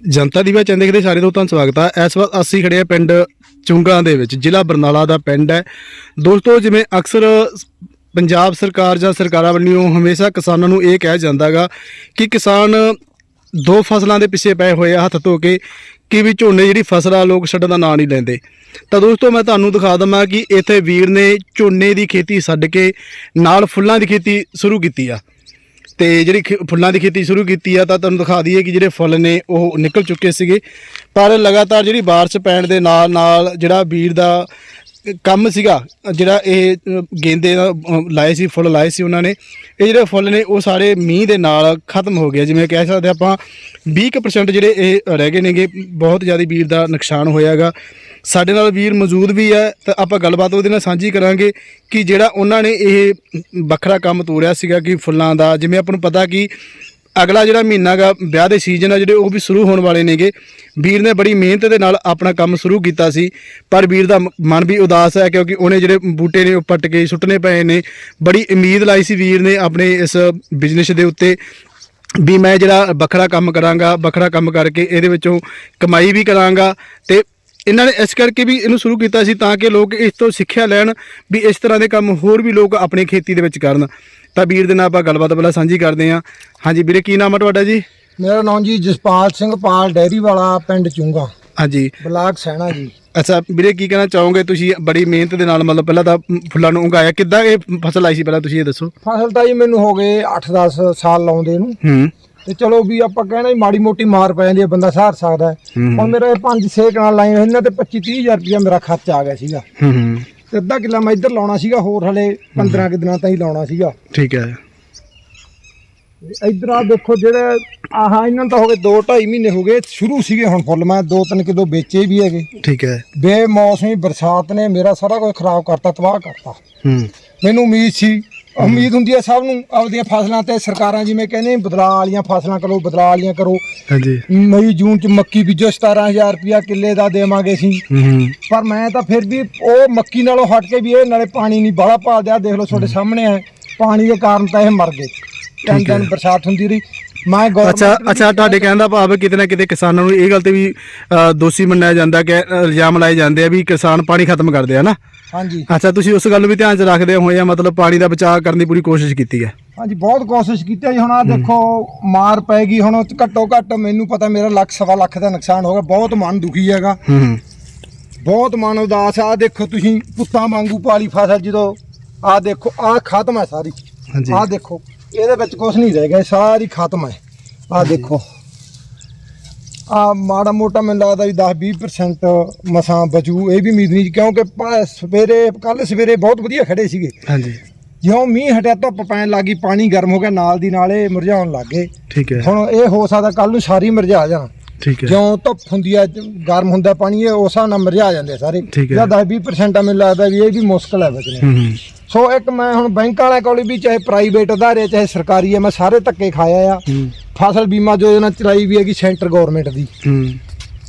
ਜਨਤਾ ਦੀ ਵਿੱਚ ਦੇਖਦੇ ਸਾਰੇ ਦੋਸਤਾਂ ਦਾ ਸਵਾਗਤ ਆ। ਇਸ ਵਾਰ ਅਸੀਂ ਖੜੇ ਆ ਪਿੰਡ ਚੁੰਗਾ ਦੇ ਵਿੱਚ, ਜ਼ਿਲ੍ਹਾ ਬਰਨਾਲਾ ਦਾ ਪਿੰਡ ਹੈ। ਦੋਸਤੋ, ਜਿਵੇਂ ਅਕਸਰ ਪੰਜਾਬ ਸਰਕਾਰ ਜਾਂ ਸਰਕਾਰਾਂ ਵੱਲੋਂ ਹਮੇਸ਼ਾ ਕਿਸਾਨਾਂ ਨੂੰ ਇਹ ਕਿਹਾ ਜਾਂਦਾਗਾ ਕਿ ਕਿਸਾਨ ਦੋ ਫਸਲਾਂ ਦੇ ਪਿੱਛੇ ਪਏ ਹੋਏ ਆ, ਹੱਥ ਧੋ ਕੇ ਕਿ ਵੀ ਝੋਨੇ ਜਿਹੜੀ ਫਸਲ ਆ, ਲੋਕ ਛੱਡਣ ਦਾ ਨਾਂ ਨਹੀਂ ਲੈਂਦੇ। ਤਾਂ ਦੋਸਤੋ, ਮੈਂ ਤੁਹਾਨੂੰ ਦਿਖਾ ਦਵਾਂ ਕਿ ਇੱਥੇ ਵੀਰ ਨੇ ਝੋਨੇ ਦੀ ਖੇਤੀ ਛੱਡ ਕੇ ਨਾਲ ਫੁੱਲਾਂ ਦੀ ਖੇਤੀ ਸ਼ੁਰੂ ਕੀਤੀ ਆ। ਤੇ ਜਿਹੜੀ ਖੇ- ਫੁੱਲਾਂ ਦੀ ਖੇਤੀ ਸ਼ੁਰੂ ਕੀਤੀ ਆ, ਤਾਂ ਤੁਹਾਨੂੰ ਦਿਖਾ ਦਈਏ ਕਿ ਜਿਹੜੇ ਫੁੱਲ ਨੇ, ਉਹ ਨਿਕਲ ਚੁੱਕੇ ਸੀਗੇ। ਪਰ ਲਗਾਤਾਰ ਜਿਹੜੀ ਬਾਰਿਸ਼ ਪੈਣ ਦੇ ਨਾਲ ਨਾਲ ਜਿਹੜਾ ਵੀਰ ਦਾ ਕੰਮ ਸੀਗਾ, ਜਿਹੜਾ ਇਹ ਗੇਂਦੇ ਦਾ ਲਾਏ ਸੀ, ਫੁੱਲ ਲਾਏ ਸੀ ਉਹਨਾਂ ਨੇ। ਇਹ ਜਿਹੜੇ ਫੁੱਲ ਨੇ, ਉਹ ਸਾਰੇ ਮੀਂਹ ਦੇ ਨਾਲ ਖਤਮ ਹੋ ਗਏ ਜਿਵੇਂ ਕਹਿ ਸਕਦੇ ਆਪਾਂ 20% ਜਿਹੜੇ ਇਹ ਰਹਿ ਗਏ ਨੇਗੇ, ਬਹੁਤ ਜ਼ਿਆਦਾ ਵੀਰ ਦਾ ਨੁਕਸਾਨ ਹੋਇਆਗਾ ਸਾਡੇ ਨਾਲ ਵੀਰ ਮੌਜੂਦ ਵੀ ਹੈ ਤਾਂ ਆਪਾਂ ਗੱਲਬਾਤ ਉਹਦੇ ਨਾਲ ਸਾਂਝੀ ਕਰਾਂਗੇ ਕਿ ਜਿਹੜਾ ਉਹਨਾਂ ਨੇ ਇਹ ਵੱਖਰਾ ਕੰਮ ਤੋਰਿਆ ਸੀਗਾ ਕਿ ਫੁੱਲਾਂ ਦਾ, ਜਿਵੇਂ ਆਪਾਂ ਨੂੰ ਪਤਾ ਕਿ ਅਗਲਾ ਜਿਹੜਾ ਮਹੀਨਾ ਗਾ, ਵਿਆਹ ਦੇ ਸੀਜ਼ਨ ਆ ਜਿਹੜੇ, ਉਹ ਵੀ ਸ਼ੁਰੂ ਹੋਣ ਵਾਲੇ ਨੇਗੇ। ਵੀਰ ਨੇ ਬੜੀ ਮਿਹਨਤ ਦੇ ਨਾਲ ਆਪਣਾ ਕੰਮ ਸ਼ੁਰੂ ਕੀਤਾ ਸੀ, ਪਰ ਵੀਰ ਦਾ ਮਨ ਵੀ ਉਦਾਸ ਹੈ ਕਿਉਂਕਿ ਉਹਨੇ ਜਿਹੜੇ ਬੂਟੇ ਨੇ, ਉਹ ਪੱਟ ਕੇ ਸੁੱਟਣੇ ਪਏ ਨੇ। ਬੜੀ ਉਮੀਦ ਲਾਈ ਸੀ ਵੀਰ ਨੇ ਆਪਣੇ ਇਸ ਬਿਜ਼ਨਸ ਦੇ ਉੱਤੇ ਵੀ ਮੈਂ ਜਿਹੜਾ ਵੱਖਰਾ ਕੰਮ ਕਰਾਂਗਾ, ਵੱਖਰਾ ਕੰਮ ਕਰਕੇ ਇਹਦੇ ਵਿੱਚੋਂ ਕਮਾਈ ਵੀ ਕਰਾਂਗਾ। ਤੇ ਇਹਨਾਂ ਨੇ ਇਸ ਕਰਕੇ ਵੀ ਇਹਨੂੰ ਸ਼ੁਰੂ ਕੀਤਾ ਸੀ ਤਾਂ ਕਿ ਲੋਕ ਇਸ ਤੋਂ ਸਿੱਖਿਆ ਲੈਣ ਵੀ ਇਸ ਤਰ੍ਹਾਂ ਦੇ ਕੰਮ ਹੋਰ ਵੀ ਲੋਕ ਆਪਣੀ ਖੇਤੀ ਦੇ ਵਿੱਚ ਕਰਨ। ਤਾਂ ਵੀਰ ਦੇ ਨਾਲ ਆਪਾਂ ਗੱਲਬਾਤ ਪਹਿਲਾਂ ਸਾਂਝੀ ਕਰਦੇ ਹਾਂ। ਹਾਂਜੀ ਵੀਰੇ ਕੀ ਨਾਮ ਹੈ ਤੁਹਾਡਾ ਜੀ? ਮੇਰਾ ਨਾਮ ਜੀ ਜਸਪਾਲ ਸਿੰਘ ਪਾਲ ਡੈਰੀ ਵਾਲਾ ਪਿੰਡ ਚੁੰਗਾ। ਹਾਂਜੀ। ਬਲਾਕ ਸੈਣਾ ਜੀ। ਅੱਛਾ ਵੀਰੇ ਕੀ ਕਹਿਣਾ ਚਾਹੋਗੇ ਤੁਸੀਂ? ਬੜੀ ਮਿਹਨਤ ਦੇ ਨਾਲ ਮਤਲਬ ਪਹਿਲਾਂ ਤਾਂ ਫੁੱਲਾਂ ਨੂੰ ਉਗਾਇਆ। ਕਿੱਦਾਂ ਇਹ ਫਸਲ ਆਈ ਸੀ ਪਹਿਲਾਂ ਤੁਸੀਂ ਇਹ ਦੱਸੋ? ਫਸਲ ਤਾਂ ਜੀ ਮੈਨੂੰ ਹੋ ਗਏ 8-10 ਸਾਲ ਲਾਉਂਦੇ ਨੂੰ। ਹੂੰ। ਤੇ ਚਲੋ ਵੀ ਆਪਾਂ ਕਹਿਣਾ ਮਾੜੀ ਮੋਟੀ ਮਾਰ ਪੈ ਜਾਂਦੀ ਹੈ ਬੰਦਾ ਸਹਾਰ ਸਕਦਾ। ਹੁਣ ਮੇਰੇ 5-6 ਕਨਾਲ ਲਾਈਆਂ ਹੋਈਆਂ ਇਹਨਾਂ ਤੇ 25-30 ਹਜ਼ਾਰ ਰੁਪਇਆ ਮੇਰਾ ਖਰਚ ਆ ਗਿਆ ਸੀਗਾ। ਹੂੰ ਹੂੰ। ਤੇ ਅੱਧਾ ਕਿੱਲਾ ਮੈਂ ਇੱਧਰ ਲਾਉਣਾ ਸੀਗਾ ਹੋਰ ਹਲੇ 15 ਕੁ ਦਿਨਾਂ ਤਾਈਂ ਲਾਉਣਾ ਸੀਗਾ। ਠੀਕ ਹੈ। ਇੱਧਰ ਆ ਦੇਖੋ ਜਿਹੜੇ ਆਹ ਇਹਨਾਂ ਨੂੰ ਤਾਂ ਹੋ ਗਏ 2-2.5 ਮਹੀਨੇ ਹੋ ਗਏ ਸ਼ੁਰੂ ਸੀਗੇ ਹੁਣ ਫੁੱਲ ਮੈਂ 2-3 ਕਿਲੋ ਵੇਚੇ ਵੀ ਹੈਗੇ। ਠੀਕ ਹੈ। ਬੇਮੌਸਮੀ ਬਰਸਾਤ ਨੇ ਮੇਰਾ ਸਾਰਾ ਕੁਝ ਖਰਾਬ ਕਰਤਾ ਤਬਾਹ ਕਰਤਾ। ਹੂੰ। ਮੈਨੂੰ ਉਮੀਦ ਸੀ ਉਮੀਦ ਹੁੰਦੀ ਹੈ ਸਭ ਨੂੰ ਆਪਦੀਆਂ ਫਸਲਾਂ ਤੇ ਸਰਕਾਰਾਂ ਜਿਵੇਂ ਕਹਿੰਦੇ ਬਦਲਾਅ ਵਾਲੀਆਂ ਫਸਲਾਂ ਕਰੋ ਬਦਲਾਅ ਵਾਲੀਆਂ ਕਰੋ। ਹਾਂਜੀ। ਮਈ ਜੂਨ ਚ ਮੱਕੀ ਬੀਜੋ 17000 ਰੁਪਇਆ ਕਿੱਲੇ ਦਾ ਦੇਵਾਂਗੇ ਸੀ ਪਰ ਮੈਂ ਤਾਂ ਫਿਰ ਵੀ ਉਹ ਮੱਕੀ ਨਾਲੋਂ ਹਟ ਕੇ ਵੀ ਇਹ ਨਾਲੇ ਪਾਣੀ ਨਹੀਂ ਬਾਹਲਾ ਭਾਲਦੇ ਆ। ਦੇਖ ਲਓ ਤੁਹਾਡੇ ਸਾਹਮਣੇ ਹੈ ਪਾਣੀ ਦੇ ਕਾਰਨ ਤਾਂ ਇਹ ਮਰ ਗਏ। ਹੈ। ਦਿਨ ਬਰਸਾਤ ਹੁੰਦੀ ਰਹੀ। ਮੈਂ ਅੱਛਾ ਅੱਛਾ ਤੁਹਾਡੇ ਕਹਿਣ ਦਾ ਭਾਵ ਹੈ ਕਿਤੇ ਨਾ ਕਿਤੇ ਕਿਸਾਨਾਂ ਨੂੰ ਇਹ ਗੱਲ ਤੇ ਵੀ ਦੋਸ਼ੀ ਮੰਨਿਆ ਜਾਂਦਾ ਕਿ ਇਲਜ਼ਾਮ ਲਾਏ ਜਾਂਦੇ ਆ ਵੀ ਕਿਸਾਨ ਪਾਣੀ ਖਤਮ ਕਰਦੇ ਆ ਨਾ। ਹਾਂਜੀ। ਅੱਛਾ ਤੁਸੀਂ ਉਸ ਗੱਲ ਨੂੰ ਵੀ ਧਿਆਨ 'ਚ ਰੱਖਦੇ ਹੋਏ ਆ ਮਤਲਬ ਪਾਣੀ ਦਾ ਬਚਾਅ ਕਰਨ ਦੀ ਪੂਰੀ ਕੋਸ਼ਿਸ਼ ਕੀਤੀ ਹੈ? ਹਾਂਜੀ ਬਹੁਤ ਕੋਸ਼ਿਸ਼ ਕੀਤੀ ਜੀ। ਹੁਣ ਆ ਦੇਖੋ ਮਾਰ ਪੈ ਗਈ। ਹੁਣ ਘੱਟੋ ਘੱਟ ਮੈਨੂੰ ਪਤਾ ਮੇਰਾ ਲੱਖ ਸਵਾ ਲੱਖ ਦਾ ਨੁਕਸਾਨ ਹੋ ਗਿਆ। ਬਹੁਤ ਮਨ ਦੁਖੀ ਹੈਗਾ। ਹੂੰ ਬਹੁਤ ਮਨ ਉਦਾਸ ਆ ਦੇਖੋ ਤੁਸੀਂ ਪੁੱਤਾਂ ਵਾਂਗੂ ਪਾਲੀ ਫਸਲ ਜਦੋਂ ਆ ਦੇਖੋ ਆ ਖਤਮ ਹੈ ਸਾਰੀ। ਹਾਂਜੀ। ਆ ਦੇਖੋ ਇਹਦੇ ਵਿੱਚ ਕੁਝ ਨਹੀਂ ਰਹਿ ਗਿਆ। ਸਾਰੀ ਖਤਮ ਹੈ। ਆ ਦੇਖੋ। ਆ ਮਾੜਾ ਮੋਟਾ ਮੈਨੂੰ ਲੱਗਦਾ ਵੀ 10 20% ਮਸਾਂ ਬਚੂ ਇਹ ਵੀ ਉਮੀਦ ਨਹੀਂ ਕਿਉਂਕਿ ਸਵੇਰੇ ਕੱਲ ਸਵੇਰੇ ਬਹੁਤ ਵਧੀਆ ਖੜੇ ਸੀਗੇ। ਹਾਂਜੀ। ਜਿਉਂ ਮੀਂਹ ਹਟਿਆ ਧੁੱਪ ਪੈਣ ਲੱਗੀ ਪਾਣੀ ਗਰਮ ਹੋ ਗਿਆ ਨਾਲ ਦੀ ਨਾਲ ਇਹ ਮੁਰਝਾਉਣ ਲੱਗ ਗਏ। ਠੀਕ ਹੈ। ਹੁਣ ਇਹ ਹੋ ਸਕਦਾ ਕੱਲ ਨੂੰ ਸਾਰੀ ਮੁਰਝਾ ਜਾਣ। ਠੀਕ ਹੈ। ਜਿਉਂ ਧੁੱਪ ਹੁੰਦੀ ਆ ਗਰਮ ਹੁੰਦਾ ਪਾਣੀ ਇਹ ਉਸ ਹਿਸਾਬ ਨਾਲ ਮੁਰਝਾ ਜਾਂਦੇ ਆ ਸਾਰੇ। ਠੀਕ ਹੈ। ਜਾਂ 10 20% ਆ ਮੈਨੂੰ ਲੱਗਦਾ ਵੀ ਇਹ ਵੀ ਮੁਸ਼ਕਲ ਹੈ ਬਚਣੇ ਹੂੰ ਹੂੰ। ਸੋ ਇੱਕ ਮੈਂ ਹੁਣ ਬੈਂਕ ਵਾਲਿਆਂ ਕੋਲ ਵੀ ਚਾਹੇ ਪ੍ਰਾਈਵੇਟ ਅਦਾਰੇ ਚਾਹੇ ਸਰਕਾਰੀ ਹੈ ਮੈਂ ਸਾਰੇ ਧੱਕੇ ਖਾਇਆ ਆ। ਹੂੰ। ਫਸਲ ਬੀਮਾ ਯੋਜਨਾ ਚਲਾਈ ਵੀ ਹੈਗੀ ਸੈਂਟਰ ਗਵਰਨਮੈਂਟ ਦੀ। ਹੂੰ।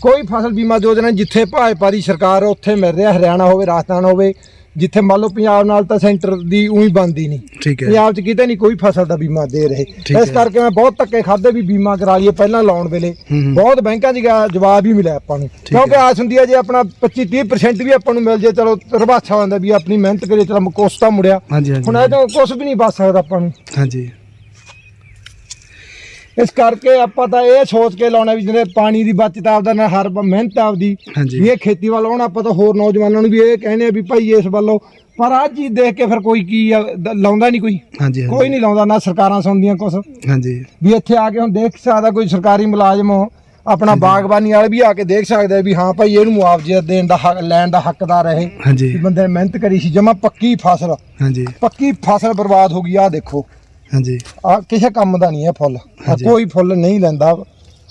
ਕੋਈ ਫਸਲ ਬੀਮਾ ਯੋਜਨਾ ਜਿੱਥੇ ਭਾਜਪਾਰੀ ਸਰਕਾਰ ਉੱਥੇ ਮਿਲ ਰਿਹਾ ਹਰਿਆਣਾ ਹੋਵੇ ਰਾਜਸਥਾਨ ਹੋਵੇ ਜਿੱਥੇ ਮੰਨ ਲਓ ਪੰਜਾਬ ਨਾਲ ਤਾਂ ਸੈਂਟਰ ਦੀ ਉਹੀ ਬੰਦੀ ਨਹੀਂ। ਠੀਕ ਹੈ। ਪੰਜਾਬ 'ਚ ਕਿਤੇ ਨਹੀਂ ਕੋਈ ਫਸਲ ਦਾ ਬੀਮਾ ਦੇ ਰਹੇ। ਇਸ। ਕਰਕੇ ਮੈਂ ਬਹੁਤ ਧੱਕੇ ਖਾਦੇ ਵੀ ਬੀਮਾ ਕਰਾ ਲਈਏ ਪਹਿਲਾਂ ਲਾਉਣ ਵੇਲੇ। ਬਹੁਤ ਬੈਂਕਾਂ 'ਚ ਗਿਆ ਜਵਾਬ ਹੀ ਮਿਲਿਆ ਆਪਾਂ ਨੂੰ। ਕਿਉਂਕਿ ਆਸ ਹੁੰਦੀ ਹੈ ਜੇ ਆਪਣਾ 25 30% ਵੀ ਆਪਾਂ ਨੂੰ ਮਿਲ ਜੇ ਚਲੋ ਰਵਾਛਾ ਹੁੰਦਾ ਵੀ ਆਪਣੀ ਮਿਹਨਤ ਕਰੀਏ ਚਲੋ ਕੁਛ ਤਾਂ ਮੁੜਿਆ। ਹੁਣ ਇਹ ਤੋਂ ਕੁਝ ਵੀ ਨਹੀਂ ਬਚ ਸਕਦਾ ਆਪਾਂ ਨੂੰ। ਹਾਂਜੀ। ਇਸ ਕਰਕੇ ਆਪਾਂ ਤਾਂ ਇਹ ਸੋਚ ਕੇ ਲਾਉਣਾ ਵੀ ਜਿਹੜੇ ਪਾਣੀ ਦੀ ਬਚਤ ਆਪਦਾ ਨਾ ਹਰ ਮਿਹਨਤ ਆਪਦੀ ਵੀ ਇਹ ਖੇਤੀ ਵੱਲ ਆਉਣਾ ਆਪਾਂ ਤਾਂ ਹੋਰ ਨੌਜਵਾਨਾਂ ਨੂੰ ਵੀ ਇਹ ਕਹਿੰਦੇ ਆ ਵੀ ਭਾਈ ਇਸ ਵੱਲੋਂ ਪਰ ਆਹ ਚੀਜ਼ ਦੇਖ ਕੇ ਫਿਰ ਕੋਈ ਕੀ ਆ, ਲਾਉਂਦਾ ਨਹੀਂ ਕੋਈ। ਹਾਂਜੀ ਕੋਈ ਨਹੀਂ ਲਾਉਂਦਾ ਨਾ ਸਰਕਾਰਾਂ ਸੁਣਦੀਆਂ ਕੁਛ। ਹਾਂਜੀ। ਵੀ ਇੱਥੇ ਆ ਕੇ ਹੁਣ ਦੇਖ ਸਕਦਾ ਕੋਈ ਸਰਕਾਰੀ ਮੁਲਾਜ਼ਮ ਆਪਣਾ ਬਾਗਬਾਨੀ ਵਾਲੇ ਵੀ ਆ ਕੇ ਦੇਖ ਸਕਦੇ ਆ ਵੀ ਹਾਂ ਭਾਈ ਇਹਨੂੰ ਮੁਆਵਜ਼ਾ ਦੇਣ ਦਾ ਹੱਕ ਲੈਣ ਦਾ ਹੱਕਦਾਰ ਹੈ ਇਹ। ਹਾਂਜੀ। ਬੰਦੇ ਨੇ ਮਿਹਨਤ ਕਰੀ ਸੀ ਜਮਾ ਪੱਕੀ ਫਸਲ। ਹਾਂਜੀ। ਪੱਕੀ ਫਸਲ ਬਰਬਾਦ ਹੋ ਗਈ ਆ ਦੇਖੋ। ਹਾਂਜੀ। ਆ ਕਿਸੇ ਕੰਮ ਦਾ ਨਹੀਂ ਹੈ ਫੁੱਲ। ਆਹ ਹਾਂਜੀ। ਕੋਈ ਫੁੱਲ ਨਹੀਂ ਲੈਂਦਾ।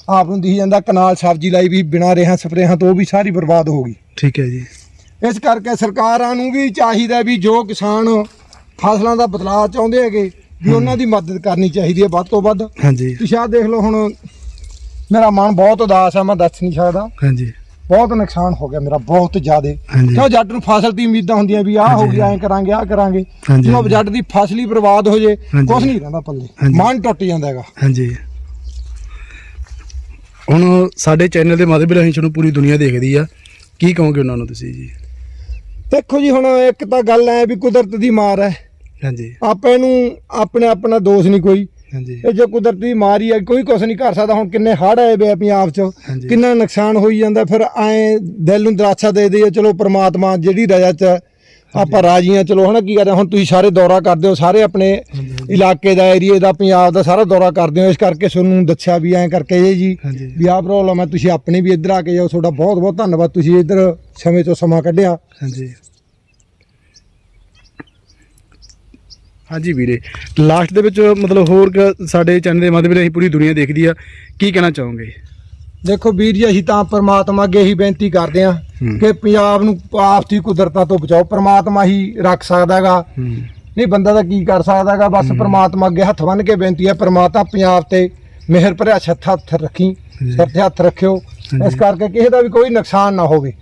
ਆਪ ਨੂੰ ਦਿਖ ਜਾਂਦਾ ਕਨਾਲ ਸਬਜ਼ੀ ਲਾਈ ਵੀ ਬਿਨਾਂ ਰੇਹਾਂ ਸਪਰੇਹਾਂ ਤੋਂ ਉਹ ਵੀ ਸਾਰੀ ਬਰਬਾਦ ਹੋ ਗਈ। ਠੀਕ ਹੈ ਜੀ। ਇਸ ਕਰਕੇ ਸਰਕਾਰਾਂ ਨੂੰ ਵੀ ਚਾਹੀਦਾ ਵੀ ਜੋ ਕਿਸਾਨ ਫਸਲਾਂ ਦਾ ਬਦਲਾਅ ਚਾਹੁੰਦੇ ਹੈਗੇ ਵੀ ਉਹਨਾਂ ਦੀ ਮਦਦ ਕਰਨੀ ਚਾਹੀਦੀ ਹੈ ਵੱਧ ਤੋਂ ਵੱਧ। ਹਾਂਜੀ। ਤੁਸੀਂ ਆਹ ਦੇਖ ਲਓ ਹੁਣ ਮੇਰਾ ਮਨ ਬਹੁਤ ਉਦਾਸ ਆ ਮੈਂ ਦੱਸ ਨਹੀਂ ਸਕਦਾ। ਹਾਂਜੀ। ਬਹੁਤ ਨੁਕਸਾਨ ਹੋ ਗਿਆ ਮੇਰਾ ਬਹੁਤ ਜ਼ਿਆਦੇ। ਹਾਂਜੀ। ਕਿਉਂ ਜੱਟ ਨੂੰ ਫਸਲ ਦੀ ਉਮੀਦਾਂ ਹੁੰਦੀਆਂ ਵੀ ਆਹ ਹੋ ਗਿਆ ਐਂ ਕਰਾਂਗੇ ਆਹ ਕਰਾਂਗੇ। ਹਾਂਜੀ, ਜਦੋਂ ਹਾਂਜੀ। ਜੱਟ ਦੀ ਫਸਲ ਹੀ ਬਰਬਾਦ ਹੋ ਜੇ ਹਾਂਜੀ। ਕੁਝ ਨਹੀਂ ਰਹਿੰਦਾ ਪੱਲੇ। ਹਾਂਜੀ। ਮਨ ਟੁੱਟ ਜਾਂਦਾ ਹੈਗਾ। ਹਾਂਜੀ। ਹੁਣ ਸਾਡੇ ਚੈਨਲ ਦੇ ਮਾਧਿਅਮ ਰਾਹੀਂ ਤੁਹਾਨੂੰ ਪੂਰੀ ਦੁਨੀਆ ਦੇਖਦੀ ਆ। ਕੀ ਕਹੋਗੇ ਉਹਨਾਂ ਨੂੰ ਤੁਸੀਂ ਜੀ? ਦੇਖੋ ਜੀ ਹੁਣ ਇੱਕ ਤਾਂ ਗੱਲ ਐ ਵੀ ਕੁਦਰਤ ਦੀ ਮਾਰ ਹੈ ਹਾਂਜੀ। ਆਪਾਂ ਇਹਨੂੰ ਆਪਣੇ ਆਪਣਾ ਦੋਸ਼ ਨਹੀਂ ਕੋਈ। ਹਾਂਜੀ। ਇਹ ਜੇ ਕੁਦਰਤ ਮਾਰ ਹੈ ਕੋਈ ਕੁਛ ਨਹੀਂ ਕਰ ਸਕਦਾ। ਹੁਣ ਕਿੰਨੇ ਹੜ੍ਹ ਆਏ ਵੇ ਆ ਪੰਜਾਬ 'ਚ। ਕਿੰਨਾ ਨੁਕਸਾਨ ਹੋਈ ਜਾਂਦਾ ਫਿਰ ਐ ਦਿਲ ਨੂੰ ਦਰਾਛਾ ਦੇ ਦਈਏ ਚਲੋ ਪ੍ਰਮਾਤਮਾ ਜਿਹੜੀ ਰਜਾ 'ਚ ਆਪਾਂ ਰਾਜੀ ਹਾਂ ਚਲੋ ਹਨਾ ਕੀ ਕਰਦੇ ਹੁਣ ਤੁਸੀਂ ਸਾਰੇ ਦੌਰਾ ਕਰਦੇ ਹੋ ਸਾਰੇ ਆਪਣੇ ਇਲਾਕੇ ਦਾ ਏਰੀਏ ਦਾ ਪੰਜਾਬ ਦਾ ਸਾਰਾ ਦੌਰਾ ਕਰਦੇ ਹੋ। ਇਸ ਕਰਕੇ ਤੁਹਾਨੂੰ ਦੱਸਿਆ ਵੀ ਐਂ ਕਰਕੇ ਇਹ ਜੀ ਵੀ ਆਹ ਪ੍ਰੋਬਲਮ ਹੈ ਤੁਸੀਂ ਆਪਣੇ ਵੀ ਇੱਧਰ ਆ ਕੇ ਜਾਓ। ਤੁਹਾਡਾ ਬਹੁਤ ਬਹੁਤ ਧੰਨਵਾਦ। ਤੁਸੀਂ ਇੱਧਰ ਸਮੇਂ ਤੋਂ ਸਮਾਂ ਕੱਢਿਆ। ਹਾਂਜੀ। ਹਾਂਜੀ ਵੀਰੇ ਲਾਸਟ ਦੇ ਵਿੱਚ ਮਤਲਬ ਹੋਰ ਕ- ਸਾਡੇ ਚੈਨਲ ਦੇ ਮਾਧਿਅਮ ਰਾਹੀਂ ਪੂਰੀ ਦੁਨੀਆ ਦੇਖਦੀ ਆ ਕੀ ਕਹਿਣਾ ਚਾਹੋਗੇ ਦੇਖੋ ਵੀਰ ਜੀ ਅਸੀਂ ਤਾਂ ਪ੍ਰਮਾਤਮਾ ਅੱਗੇ ਹੀ ਬੇਨਤੀ ਕਰਦੇ ਹਾਂ ਹੂੰ। ਕਿ ਪੰਜਾਬ ਨੂੰ ਆਪਸੀ ਕੁਦਰਤਾਂ ਤੋਂ ਬਚਾਓ ਪ੍ਰਮਾਤਮਾ ਹੀ ਰੱਖ ਸਕਦਾ ਹੈਗਾ ਹੂੰ ਨਹੀਂ ਬੰਦਾ ਤਾਂ ਕੀ ਕਰ ਸਕਦਾ ਹੈਗਾ ਬਸ ਪ੍ਰਮਾਤਮਾ ਅੱਗੇ ਹੱਥ ਬੰਨ ਕੇ ਬੇਨਤੀ ਹੈ ਪ੍ਰਮਾਤਮਾ ਪੰਜਾਬ ਤੇ ਮਿਹਰ ਭਰਿਆ ਛੱਥ ਹੱਥ ਰੱਖੀ। ਸਿਰ ਤੇ ਹੱਥ ਰੱਖਿਓ। ਇਸ ਕਰਕੇ ਕਿਸੇ ਦਾ ਵੀ ਕੋਈ ਨੁਕਸਾਨ ਨਾ ਹੋਵੇ।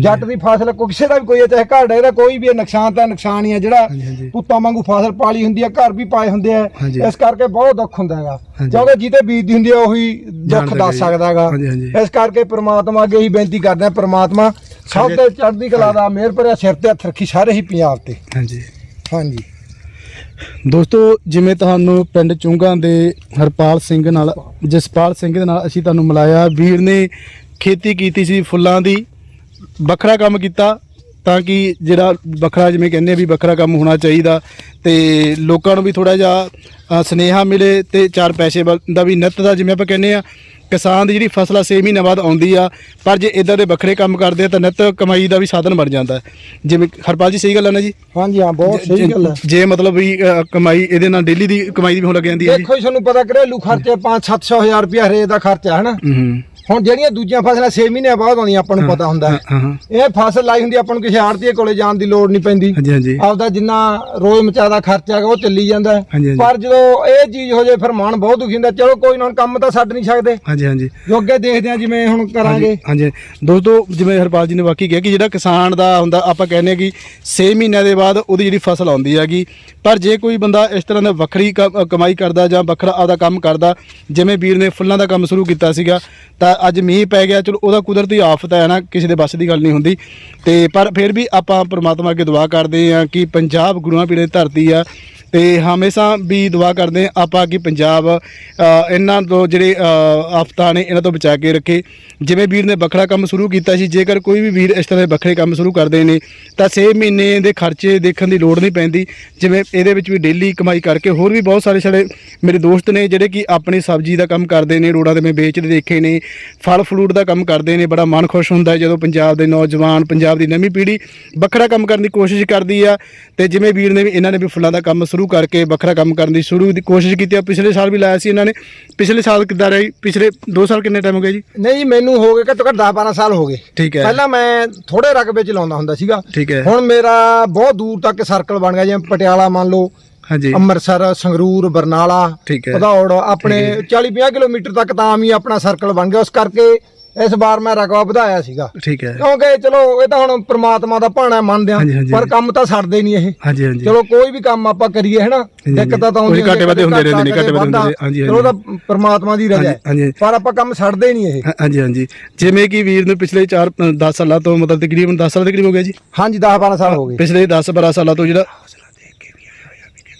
ਜੱਟ ਦੀ ਫਸਲ ਕੋਈ ਕਿਸੇ ਦਾ ਵੀ ਕੋਈ ਚਾਹੇ ਘਰ ਇਹਦਾ ਕੋਈ ਵੀ ਨੁਕਸਾਨ ਤਾਂ ਨੁਕਸਾਨ ਹੀ ਹੈ ਜਿਹੜਾ। ਪੁੱਤਾਂ ਵਾਂਗੂ ਫਸਲ ਪਾਲੀ ਹੁੰਦੀ ਹੈ ਘਰ ਵੀ ਪਾਏ ਹੁੰਦੇ ਆ। ਇਸ ਕਰਕੇ ਬਹੁਤ ਦੁੱਖ ਹੁੰਦਾ ਹੈਗਾ। ਕਿਉਂਕਿ ਜਿਹਤੇ ਬੀਤਦੀ ਹੁੰਦੀ ਹੈ ਉਹੀ ਦੁੱਖ ਦੱਸ। ਸਕਦਾ ਹੈਗਾ। ਇਸ ਕਰਕੇ ਪ੍ਰਮਾਤਮਾ ਅੱਗੇ ਹੀ ਬੇਨਤੀ ਕਰਦੇ ਹਾਂ ਪ੍ਰਮਾਤਮਾ ਸਭ ਤੇ ਚੜ੍ਹਦੀ ਕਲਾ ਦਾ ਮਿਹਰ ਭਰਿਆ ਸਿਰ ਤੇ ਹੱਥ ਰੱਖੀ ਸਾਰੇ ਹੀ ਪੰਜਾਬ ਤੇ ਹਾਂਜੀ ਹਾਂਜੀ ਦੋਸਤੋ ਜਿਵੇਂ ਤੁਹਾਨੂੰ ਪਿੰਡ ਚੁੰਗਾ ਦੇ ਹਰਪਾਲ ਸਿੰਘ ਨਾਲ ਜਸਪਾਲ ਸਿੰਘ ਦੇ ਨਾਲ ਅਸੀਂ ਤੁਹਾਨੂੰ ਮਿਲਾਇਆ। ਵੀਰ ਨੇ ਖੇਤੀ ਕੀਤੀ ਸੀ ਫੁੱਲਾਂ ਦੀ ਵੱਖਰਾ ਕੰਮ ਕੀਤਾ ਤਾਂ ਕਿ ਜਿਹੜਾ ਵੱਖਰਾ ਜਿਵੇਂ ਕਹਿੰਦੇ ਆ ਵੀ ਵੱਖਰਾ ਕੰਮ ਹੋਣਾ ਚਾਹੀਦਾ ਤੇ ਲੋਕਾਂ ਨੂੰ ਵੀ ਥੋੜਾ ਜਿਹਾ ਅ, ਸੁਨੇਹਾ ਮਿਲੇ ਤੇ ਚਾਰ ਪੈਸੇ ਵੱਲ ਦਾ ਵੀ ਨਿੱਤ ਦਾ ਜਿਵੇਂ ਆਪਾਂ ਕਹਿੰਦੇ ਆ ਕਿਸਾਨ ਦੀ ਜਿਹੜੀ ਫਸਲ ਆ 6 ਮਹੀਨੇ ਬਾਅਦ ਆਉਂਦੀ ਆ ਪਰ ਜੇ ਇਦਾਂ ਦੇ ਵੱਖਰੇ ਕੰਮ ਕਰਦੇ ਆ ਤਾਂ ਨਿੱਤ ਕਮਾਈ ਦਾ ਵੀ ਸਾਧਨ ਬਣ ਜਾਂਦਾ। ਹੈ। ਜਿਵੇਂ ਹਰਪਾਲ ਜੀ ਸਹੀ ਗੱਲ ਹੈ ਨਾ ਜੀ? ਹਾਂਜੀ ਹਾਂ ਬਹੁਤ ਸਹੀ ਗੱਲ ਹੈ ਜੇ ਮਤਲਬ ਵੀ ਅ, ਕਮਾਈ ਇਹਦੇ ਨਾਲ ਡੇਲੀ ਦੀ ਕਮਾਈ ਦੀ ਵੀ ਹੋਣ ਲੱਗ ਜਾਂਦੀ ਹੈ ਜੀ। ਦੇਖੋ ਜੀ ਤੁਹਾਨੂੰ ਪਤਾ ਘਰੇਲੂ ਖਰਚੇ 5-700 ਹਜ਼ਾਰ ਰੁਪਇਆ ਹਰੇਕ ਦਾ ਖਰਚਾ ਹੈ ਨਾ ਹੂੰ। ਹੁਣ ਜਿਹੜੀਆਂ ਦੂਜੀਆਂ ਫਸਲਾਂ 6 ਮਹੀਨੇ ਬਾਅਦ ਆਉਂਦੀਆਂ ਆਪਾਂ ਨੂੰ ਪਤਾ ਹੁੰਦਾ। ਹੈ ਹਾਂ ਹਾਂ। ਇਹ ਫਸਲ ਲਾਈ ਹੁੰਦੀ ਆਪਾਂ ਨੂੰ ਕਿਸੇ ਆੜਤੀਏ ਕੋਲੇ ਜਾਣ ਦੀ ਲੋੜ ਨਹੀਂ ਪੈਂਦੀ। ਹਾਂਜੀ ਹਾਂਜੀ। ਆਪਦਾ ਜਿੰਨਾ ਰੋਜ਼ ਮਚਾ ਦਾ ਖਰਚਾ ਹੈਗਾ ਉਹ ਚੱਲੀ ਜਾਂਦਾ। ਹੈ। ਹਾਂਜੀ, ਹਾਂਜੀ। ਪਰ ਜਦੋਂ ਇਹ ਚੀਜ਼ ਹੋ ਜਾਏ ਫਿਰ ਮਨ ਬਹੁਤ ਦੁਖੀ ਹੁੰਦਾ। ਚਲੋ ਕੋਈ ਨਾ ਹੁਣ ਕੰਮ ਤਾਂ ਛੱਡ ਨਹੀਂ ਸਕਦੇ। ਹਾਂਜੀ ਹਾਂਜੀ। ਜੋ ਅੱਗੇ ਦੇਖਦੇ ਆ ਜਿਵੇਂ ਹੁਣ ਕਰਾਂਗੇ। ਹਾਂਜੀ ਦੋਸਤੋ ਜਿਵੇਂ ਹਰਪਾਲ ਜੀ ਨੇ ਵਾਕਈ ਕਿਹਾ ਕਿ ਜਿਹੜਾ ਕਿਸਾਨ ਦਾ ਹੁੰਦਾ ਆਪਾਂ ਕਹਿੰਦੇ ਆ ਕਿ 6 ਮਹੀਨਿਆਂ ਦੇ ਬਾਅਦ ਉਹਦੀ ਜਿਹੜੀ ਫਸਲ ਆਉਂਦੀ ਹੈਗੀ। ਪਰ ਜੇ ਕੋਈ ਬੰਦਾ ਇਸ ਤਰ੍ਹਾਂ ਦਾ ਵੱਖਰੀ ਕ- ਅ, ਕਮਾਈ ਕਰਦਾ ਜਾਂ ਵੱਖਰਾ ਆਪਦਾ ਕੰਮ ਕਰਦਾ ਜਿਵੇਂ ਵੀਰ ਨੇ ਫੁੱਲਾਂ ਦਾ ਕੰਮ ਸ਼ੁਰੂ ਕੀਤਾ ਸੀਗਾ ਤਾਂ ਅੱਜ ਮੀਂਹ ਪੈ ਗਿਆ, ਚਲੋ ਉਹਦਾ ਕੁਦਰਤੀ ਆਫਤ ਹੈ ਨਾ, ਕਿਸੇ ਦੇ ਵੱਸ ਦੀ ਗੱਲ ਨਹੀਂ ਹੁੰਦੀ। ਤੇ ਪਰ ਫਿਰ ਵੀ ਆਪਾਂ ਪ੍ਰਮਾਤਮਾ ਅੱਗੇ ਦੁਆ ਕਰਦੇ ਆ ਕਿ ਪੰਜਾਬ ਗੁਰੂਆਂ ਪੀਰਾਂ ਦੀ ਧਰਤੀ ਆ, ਤੇ ਹਮੇਸ਼ਾ ਵੀ ਦੁਆ ਕਰਦੇ ਆਪਾਂ ਕਿ ਪੰਜਾਬ ਇਹਨਾਂ ਤੋਂ ਜਿਹੜੇ ਆਫਤਾਂ ਨੇ ਇਹਨਾਂ ਤੋਂ ਬਚਾ ਕੇ ਰੱਖੇ। ਜਿਵੇਂ ਵੀਰ ਨੇ ਵੱਖਰਾ ਕੰਮ ਸ਼ੁਰੂ ਕੀਤਾ ਸੀ, ਜੇਕਰ ਕੋਈ ਵੀ ਵੀਰ ਇਸ ਤਰ੍ਹਾਂ ਦੇ ਵੱਖਰੇ ਕੰਮ ਸ਼ੁਰੂ ਕਰਦੇ ਨੇ, ਤਾਂ 6 ਮਹੀਨੇ ਦੇ ਖਰਚੇ ਦੇਖਣ ਦੀ ਲੋੜ ਨਹੀਂ ਪੈਂਦੀ। ਜਿਵੇਂ ਇਹਦੇ ਵਿੱਚ ਵੀ ਡੇਲੀ ਕਮਾਈ ਕਰਕੇ ਹੋਰ ਵੀ ਬਹੁਤ ਸਾਰੇ ਸਾਡੇ ਮੇਰੇ ਦੋਸਤ ਨੇ ਜਿਹੜੇ ਕਿ ਆਪਣੀ ਸਬਜ਼ੀ ਦਾ ਕੰਮ ਕਰਦੇ ਨੇ, ਰੋੜਾਂ ਤੇ ਮੈਂ ਵੇਚਦੇ ਦੇਖੇ ਨੇ ਫਲ ਫਰੂਟ ਦਾ ਕੰਮ ਕਰਦੇ ਨੇ ਬੜਾ ਮਨ ਖੁਸ਼ ਹੁੰਦਾ ਜਦੋਂ ਪੰਜਾਬ ਦੇ ਨੌਜਵਾਨ ਪੰਜਾਬ ਦੀ ਨਵੀਂ ਪੀੜ੍ਹੀ ਵੱਖਰਾ ਕੰਮ ਕਰਨ ਦੀ ਕੋਸ਼ਿਸ਼ ਕਰਦੀ ਆ। ਤੇ ਜਿਵੇਂ ਵੀਰ ਨੇ ਵੀ ਇਹਨਾਂ ਨੇ ਵੀ ਫੁੱਲਾਂ ਦਾ ਕੰਮ ਸ਼ੁਰੂ ਕਰਕੇ ਵੱਖਰਾ ਕੰਮ ਕਰਨ ਦੀ ਸ਼ੁਰੂ ਦੀ ਕੋਸ਼ਿਸ਼ ਕੀਤੀ ਆ। ਪਿਛਲੇ ਸਾਲ ਵੀ ਲਾਇਆ ਸੀ ਇਹਨਾਂ ਨੇ। ਪਿਛਲੇ ਸਾਲ ਕਿੱਦਾਂ ਰਹੀ ਪਿਛਲੇ 2 ਸਾਲ ਕਿੰਨੇ ਟਾਈਮ ਹੋ ਗਿਆ ਜੀ? ਨਹੀਂ ਮੈਨੂੰ ਹੋ ਗਏ ਘੱਟੋ ਘੱਟ 10 12 ਸਾਲ ਹੋ ਗਏ। ਠੀਕ ਹੈ। ਪਹਿਲਾਂ ਮੈਂ ਥੋੜੇ ਰਕਬੇ ਚ ਲਾਉਂਦਾ ਹੁੰਦਾ ਸੀਗਾ। ਠੀਕ ਹੈ। ਹੁਣ ਮੇਰਾ ਬਹੁਤ ਦੂਰ ਤੱਕ ਸਰਕਲ ਬਣ ਗਿਆ ਜਿਵੇਂ ਪਟਿਆਲਾ ਮੰਨ ਲਓ ਹਾਂਜੀ। ਅੰਮ੍ਰਿਤਸਰ ਸੰਗਰੂਰ ਬਰਨਾਲਾ ਠੀਕ ਹੈ। ਭਦੌੜ ਆਪਣੇ 40 50 ਕਿਲੋਮੀਟਰ ਤੱਕ ਤਾਂ ਆਮ ਹੀ ਆਪਣਾ ਸਰਕਲ ਬਣ ਗਿਆ। ਉਸ ਕਰਕੇ ਇਸ ਵਾਰ ਮੈਂ ਰਕਬਾ ਵਧਾਇਆ ਸੀਗਾ। ਠੀਕ ਹੈ। ਕਿਉਂਕਿ ਚਲੋ ਇਹ ਤਾਂ ਹੁਣ ਪ੍ਰਮਾਤਮਾ ਦਾ ਭਾਣਾ ਮੰਨਦੇ ਆ ਹਾਂਜੀ, ਹਾਂਜੀ। ਪਰ ਕੰਮ ਤਾਂ ਛੱਡਦੇ ਨਹੀਂ ਇਹ। ਹਾਂਜੀ ਹਾਂਜੀ। ਚਲੋ ਕੋਈ ਵੀ ਕੰਮ ਆਪਾਂ ਕਰੀਏ ਹੈਨਾ? ਹਾਂਜੀ। ਦਿੱਕਤਾਂ ਤਾਂ ਉਹੀ ਆਉਂਦੀਆਂ ਘਾਟੇ ਵਾਧੇ ਹੁੰਦੇ ਰਹਿੰਦੇ ਨੇ, ਘਾਟੇ ਵਾਧੇ ਹੁੰਦੇ। ਨੇ, ਹਾਂਜੀ, ਚਲੋ ਉਹ ਤਾਂ ਪ੍ਰਮਾਤਮਾ ਦੀ ਰਜ਼ਾ ਹਾਂਜੀ, ਹੈ। ਹਾਂਜੀ। ਪਰ ਆਪਾਂ ਕੰਮ ਛੱਡਦੇ ਨਹੀਂ ਇਹ। ਹਾਂ- ਹਾਂਜੀ ਹਾਂਜੀ। ਜਿਵੇਂ ਕਿ ਵੀਰ ਨੂੰ ਪਿਛਲੇ 4 10 ਸਾਲਾਂ ਤੋਂ ਮਤਲਬ ਤਕਰੀਬਨ 10 ਸਾਲ ਦੇ ਕਰੀਬ ਹੋ ਗਿਆ ਜੀ? ਹਾਂਜੀ 10 12 ਸਾਲ ਹੋ ਗਏ। ਪਿਛਲੇ 10 12 ਸਾਲਾਂ ਤੋਂ ਜਿਹੜਾ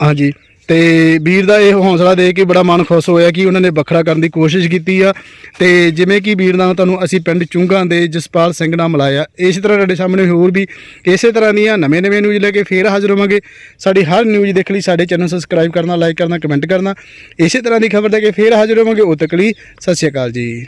ਹਾਂਜੀ। ਤੇ ਵੀਰ ਦਾ ਇਹ ਹੌਸਲਾ ਦੇ ਕੇ ਬੜਾ ਮਨ ਖੁਸ਼ ਹੋਇਆ ਕਿ ਉਹਨਾਂ ਨੇ ਵੱਖਰਾ ਕਰਨ ਦੀ ਕੋਸ਼ਿਸ਼ ਕੀਤੀ ਆ। ਤੇ ਜਿਵੇਂ ਕਿ ਵੀਰ ਨਾਲ ਤੁਹਾਨੂੰ ਅਸੀਂ ਪਿੰਡ ਚੁੰਗਾ ਦੇ ਜਸਪਾਲ ਸਿੰਘ ਨਾਲ ਮਿਲਾਇਆ। ਇਸੇ ਤਰ੍ਹਾਂ ਤੁਹਾਡੇ ਸਾਹਮਣੇ ਹੋਰ ਵੀ ਇਸੇ ਤਰ੍ਹਾਂ ਦੀਆਂ ਨਵੇਂ ਨਵੇਂ ਨਿਊਜ਼ ਲੈ ਕੇ ਫੇਰ ਹਾਜ਼ਰ ਹੋਵਾਂਗੇ। ਸਾਡੀ ਹਰ ਨਿਊਜ਼ ਦੇਖ ਲਈ, ਸਾਡੇ ਚੈਨਲ ਸਬਸਕ੍ਰਾਈਬ ਕਰਨਾ ਲਾਈਕ ਕਰਨਾ ਕਮੈਂਟ ਕਰਨਾ। ਇਸੇ ਤਰ੍ਹਾਂ ਦੀ ਖਬਰ ਲੈ ਕੇ ਫੇਰ ਹਾਜ਼ਰ ਹੋਵਾਂਗੇ ਉਹ ਤੱਕ ਲਈ ਸਤਿ ਸ਼੍ਰੀ ਅਕਾਲ ਜੀ।